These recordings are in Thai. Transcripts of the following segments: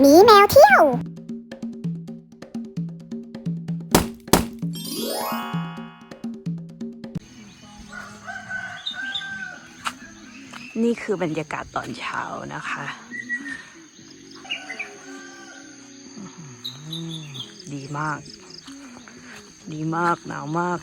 หมีแมวเที่ยว นี่คือบรรยากาศตอนเช้านะคะ ดีมาก ดีมากหนาวมาก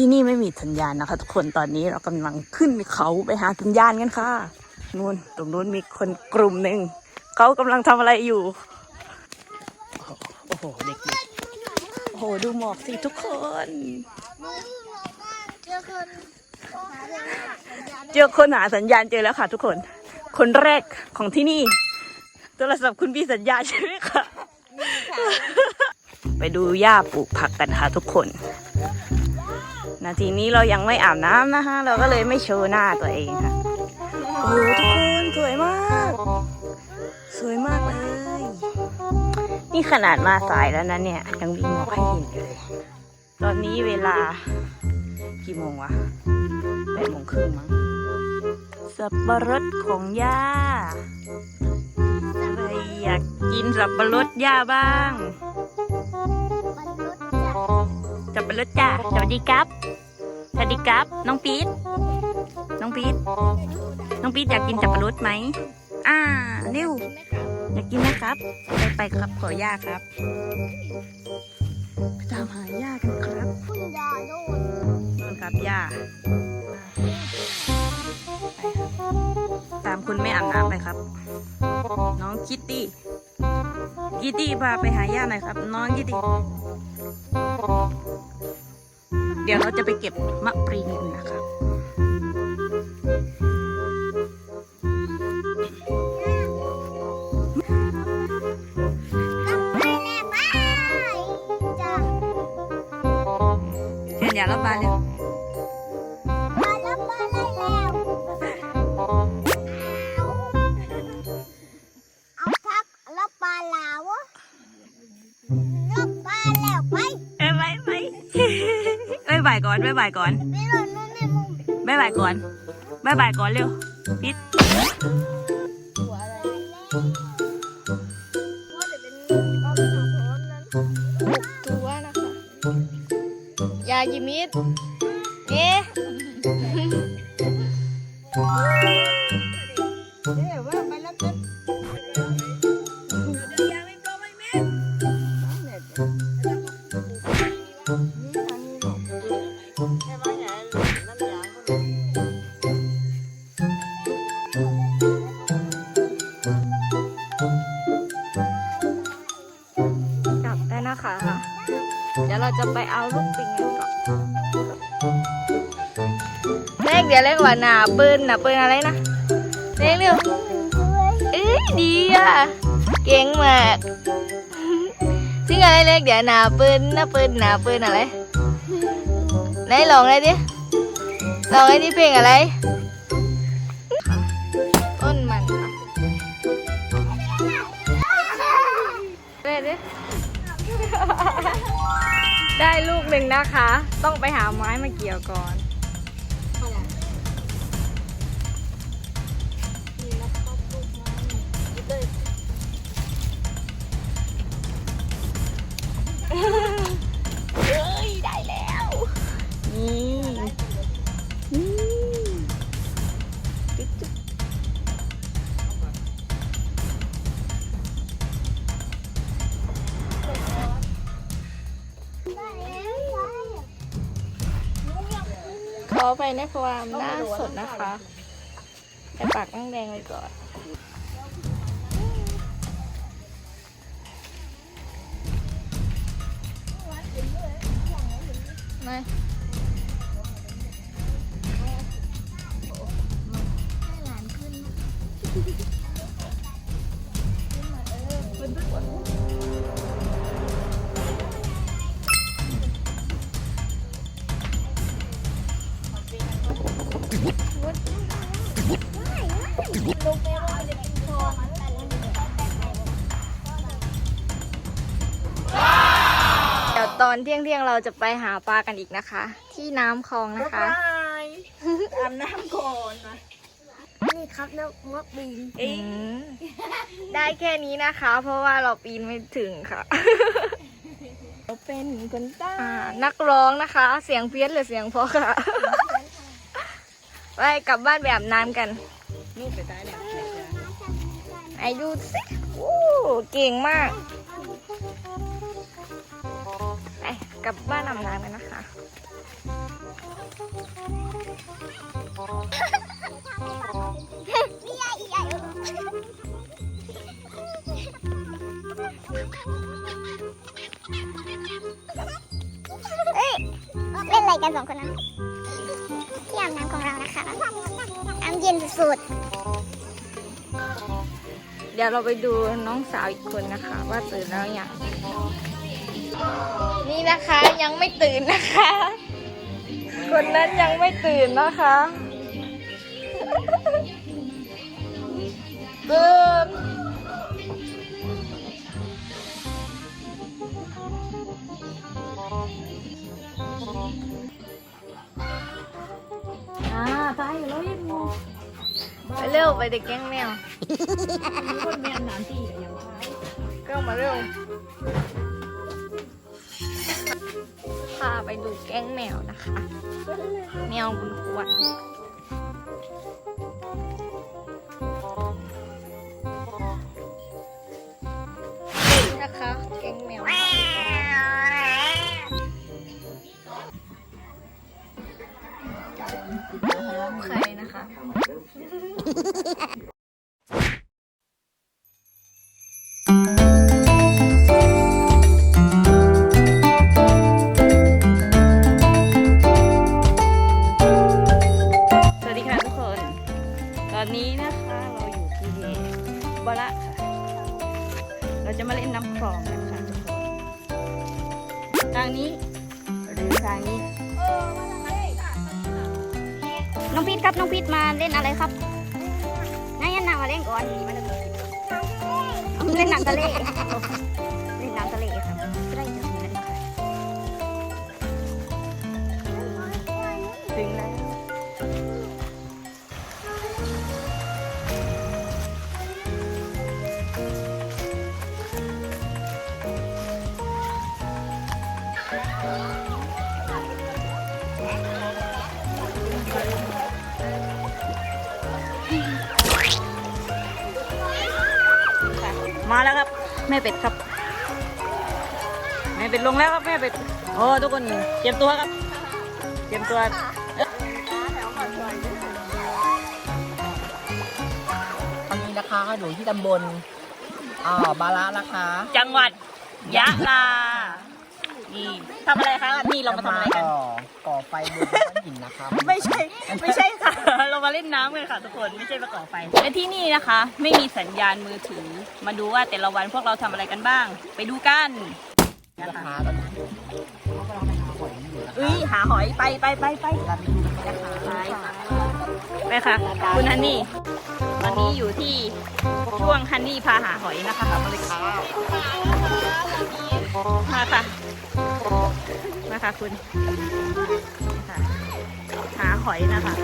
ที่นี่ไม่มีสัญญาณนะคะ ทุกคนตอนนี้เรากำลังขึ้นเขาไปหาสัญญาณกันค่ะนู่นตรงนู้นมีคนกลุ่มหนึ่งเขากำลังทำอะไรอยู่ โอ้โหเด็กๆโอ้โหดูหมอกสิทุกคน เจอคนหาสัญญาณเจอแล้วค่ะ ทุกคน คนแรกของที่นี่โทรศัพท์คุณพี่สัญญาใช่ไหมคะไปดูหญ้าปลูกผักกันค่ะทุกคน นาทีนี้เรายังไม่อาบน้ำนะคะ เราก็เลยไม่โชว์หน้าตัวเองค่ะ โอ้โหทุกคนสวยมาก สวยมากเลย นี่ขนาดมาสายแล้วนะเนี่ย ยังมีหมอกให้เห็นอยู่เลย ตอนนี้เวลากี่โมงวะแปดโมงครึ่งมั้งสับปะรดของย่าใครอยากกินสับปะรดย่าบ้างสับปะรดจ้าสวัสดีครับ สวัสดีครับ น้องปี๊ดน้องปี๊ดน้องปี๊ดอยากกินสับปะรดไหมอ่าเร็วอยากกินไหมครับ ไปไปครับขอย่าครับไปตามหาย่ากันครับนู่นครับย่าไปครับตามคุณไม่อาบน้ำไปครับ น้องคิตตี้คิตตี้พาไปหาย่าหน่อยครับ น้องคิตตี้ เดี๋ยวเราจะไปเก็บมะปรีกันนะครับเชิญอย่ารับมาเร็วายก่อนบ๊ายบายก่อนบ๊ายบายก่อนบ๊ายบายก่อนเร็วปิดตัวนะคะยายิมิด จะไปเอาลูกปิงกันก่อนเลขเดี๋ยวเลขว่าหนาปืนหนาปืนอะไรนะเลขเร็วเอ้ยดีอะเก่งมากจริงอะไรเลขเดี๋ยวหนาปืนหนาปืนหนาปืนอะไรไหนลองเลยดิลองเลยดิเพลงอะไรต้นมันค่ะเล่นดิ ได้ลูกหนึ่งนะคะ ต้องไปหาไม้มาเกี่ยวก่อนเขอไปในความหน้าสดนะคะไปปากนั่งแดงไว้ก่อนไม่ เดี๋ยวตอนเที่ยงเที่ยงๆเราจะไปหาปลากันอีกนะคะ ที่น้ำคลองนะคะอาบน้ำก่อนนะนี่ครับนกมกบินอืมได้แค่นี้นะคะ เพราะว่าเราปีนไม่ถึงค่ะเราเป็นคนใต้อ่านักร้องนะคะ เสียงเพี้ยนหรือเสียงเพราะค่ะ ไปกลับบ้านไปอาบน้ำกัน ลูกไปต้เนี่ยไอ้ดูสิโอ้เก่งมาก ไปกลับบ้านนำนางไปนะ เดี๋ยวเราไปดูน้องสาวอีกคนนะคะ ว่าตื่นแล้วยังนี่นะคะยังไม่ตื่นนะคะ คนนั้นยังไม่ตื่นนะคะตื่นอ่าตายแล้วยังงง ไปเร็วไปเด็กแก๊งแมว คนแม่น้ำที่ยังว่าก็มาเร็ว พาไปดูแก๊งแมวนะคะ แมวบุญควรนี่นะคะางนี้น้องพีทครับน้องพีทมาเล่นอะไรครับนายยันนามาเล่นก่อนเล่นน้ำทะเล มาแล้วครับแม่เป็ดครับแม่เป็ดลงแล้วครับแม่เป็ดโอ้ทุกคนเตรียมตัวครับเตรียมตัวตอนนี้นะคะอยู่ที่ตำบลอ่าบาระนะคะ จังหวัดยะลานี่ทำอะไรคะนี่เรามาทำอะไรกัน ก่อก่อไฟบนก้อนหินนะคะไม่ใช่ไม่ใช่ค่ะ เรามาเล่นน้ำกันค่ะทุกคนไม่ใช่มาก่อไฟและที่นี่นะคะ ไม่มีสัญญาณมือถือ มาดูว่าแต่ละวันพวกเราทำอะไรกันบ้าง ไปดูกันนะคะคะตอนนี้เรากำลังไปหาหอยอยู่นะคะเอ้ยหาหอยไปไปไปไปราไปคะไปค่ะไปค่ะ คุณฮันนี่ตอนนี้อยู่ที่ช่วงฮันนี่พาหาหอยนะคะมาเลยค่ะมาค่ะมาค่ะคุณหาหอยนะคะ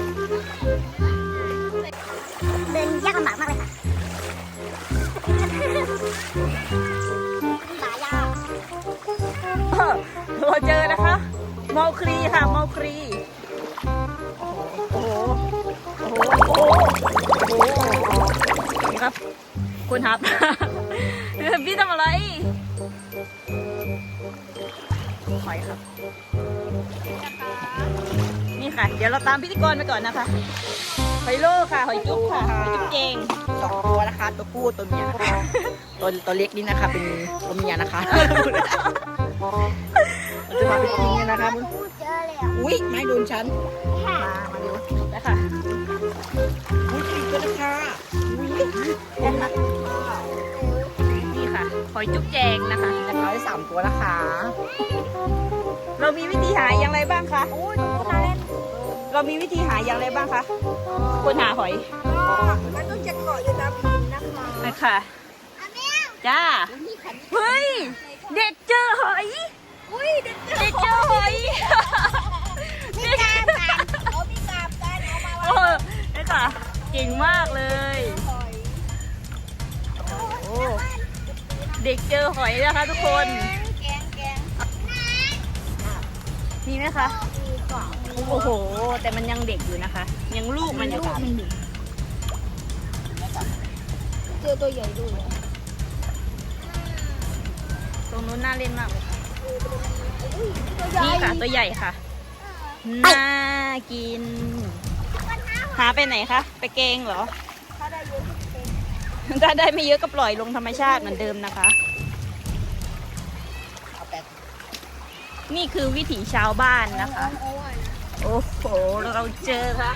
เดินยากลำบากมากเลยค่ะสายยาวเราเจอนะคะเมาครีค่ะเมาครีโอ้โหโอ้โหโอ้โหโอ้โหนี่ครับคุณครับ เดี๋ยวเราตามพิธีกรไปก่อนนะคะหอยโลค่ะหอยจุ๊บค่ะหอยจุ๊บเจงสองตัวนะคะ ตัวผู้ตัวเมียนะคะตัวตัวเล็กนี่นะคะ เป็นตัวเมียนะคะเราจะมาเป็นตัวเมียนะคะอุ้ยไม้โดนฉันมามาเร็วไปค่ะอุ้ยติดตัวนะคะอุ้ยนี่ค่ะหอยจุ๊บแจงนะคะนะคะได้สามตัวนะคะเรามีวิธีหาอย่างไรบ้างคะโอ้ยดูน่าเล่น เรามีวิธีหาอย่างไรบ้างคะคนหาหอยมันต้องจะเกาะอยู่ตามหินนะคะไปค่ะจ้าเฮ้ย เด็กเจอหอยอุ้ยเด็กเด็กเจอหอยมีกามกันเอามีกามกันเอามาโอ้นี่ค่ะเก่งมากเลยโอ้เด็กเจอหอยนะคะทุกคนแกงแกงมีไหมคะ โอ้โห แต่มันยังเด็กอยู่นะคะ ยังลูกมันอยู่ค่ะเจอตัวใหญ่ด้วยตรงนู้นน่าเล่นมากเลยค่ะนี่ค่ะตัวใหญ่ค่ะ น่ากิน หาไปไหนคะ ไปเกงเหรอ ถ้าได้ไม่เยอะก็ปล่อยลงธรรมชาติเหมือนเดิมนะคะ นี่คือวิถีชาวบ้านนะคะ โอ้โห เราเจอค่ะ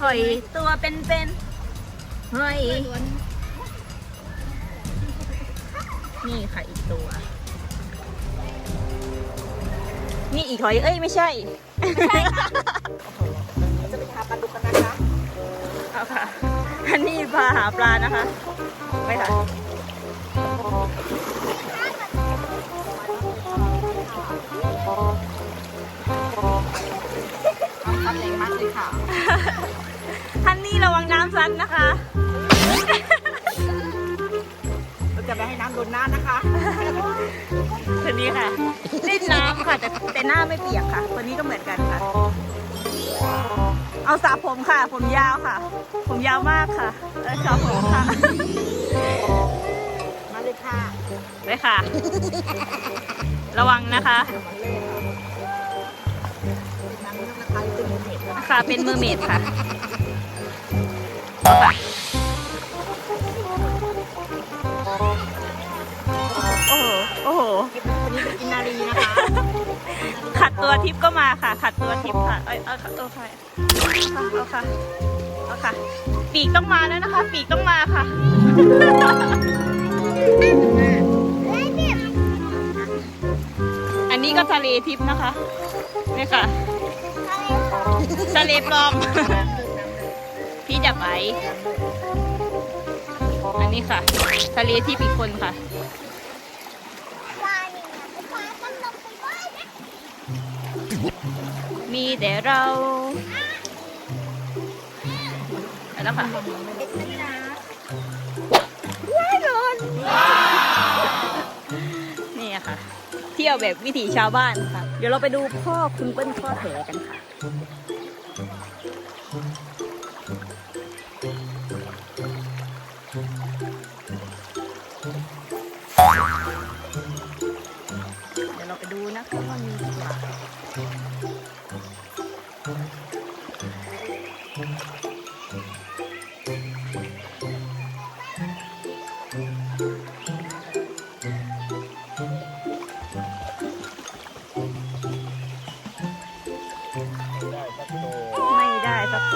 หอยตัวเป็นๆหอย นี่ค่ะอีกตัว นี่อีกหอย เอ้ย ไม่ใช่จะไปหาปลาดุกกันนะคะเอาค่ะ อันนี้พาหาปลานะคะ ไปค่ะ ค่ะท่านนี่ระวังน้ำซัดนะคะ เราจะไปให้น้ำโดนหน้านะคะคนนี้ค่ะเล่นน้ำค่ะแต่แต่หน้าไม่เปียกค่ะ คนนี้ก็เหมือนกันค่ะ เอาสระผมค่ะ ผมยาวค่ะ ผมยาวมากค่ะแล้วสระผมค่ะ มาเลยค่ะไปค่ะ ระวังนะคะน้ำ ค่ะ เป็นมือเมดค่ะเอาค่ะ โอ้โห โอ้โหวันนี้เป็นกินนารีนะคะ ขัดตัวทิพย์ก็มาค่ะ ขัดตัวทิพย์ค่ะ เอ้ยเอาค่ะเอาค่ะเอาค่ะเอาค่ะ ปีกต้องมาแล้วนะคะ ปีกต้องมาค่ะ อันนี้ก็ทะเลทิพย์นะคะ นี่ค่ะ ทะเลปลอมพี่จับไว้อันนี้ค่ะทะเลทิพย์อีกคนค่ะ มีแต่เราไปแล้วค่ะนี่อะค่ะ เที่ยวแบบวิถีชาวบ้านค่ะ เดี๋ยวเราไปดูพ่อคุณเปิ้ลพ่อแถกันค่ะ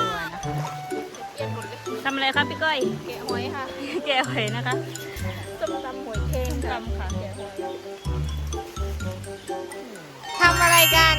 ตัวนะคะทำอะไรครับพี่ก้อย แกะหอยค่ะ แกะหอยนะคะส้มตำหอยเค็มตำค่ะทำอะไรกันน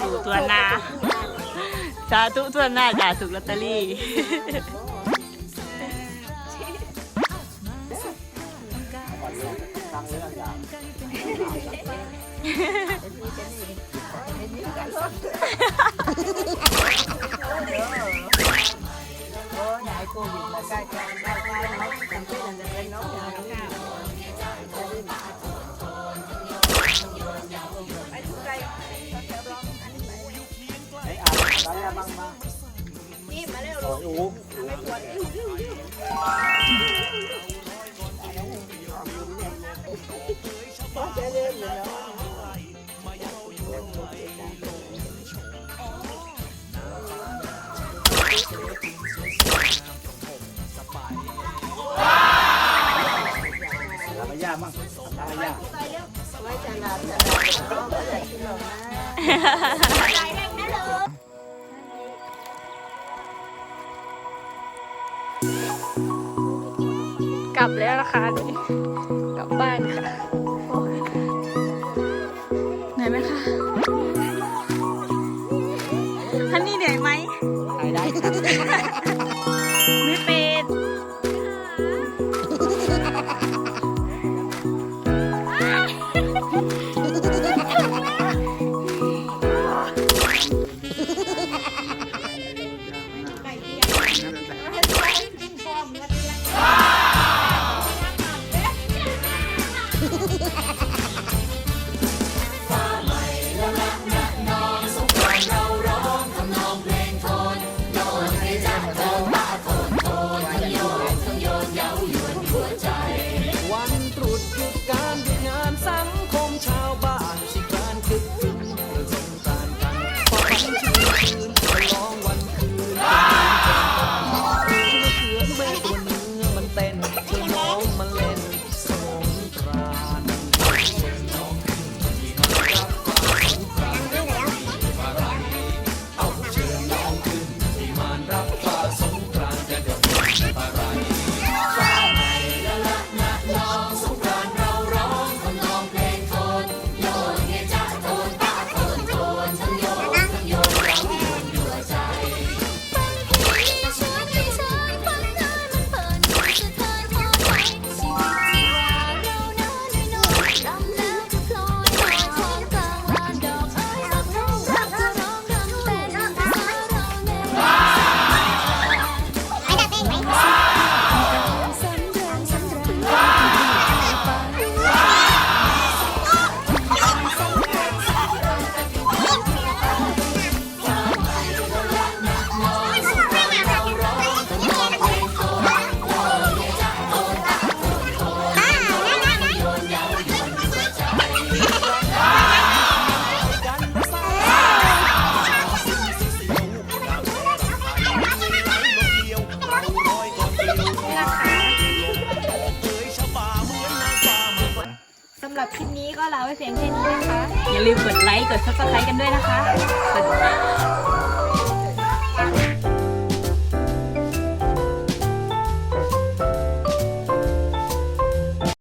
ธุตัวหน้าสาธุตัวหน้าจ้าถูกลอตเตอรี่ โอ้ยายโควิดมาใกล้ใกล้ใกล้ใกล้เน อ้อาบอะไรอะบ้างมานี่มาเร็วโอ้โหทำอะไรยากมั่งทำอะไรยากไว้จะลาจะลาน้องก็อยากกินหรอกนะ กลับแล้วนะคะ กลับบ้านค่ะ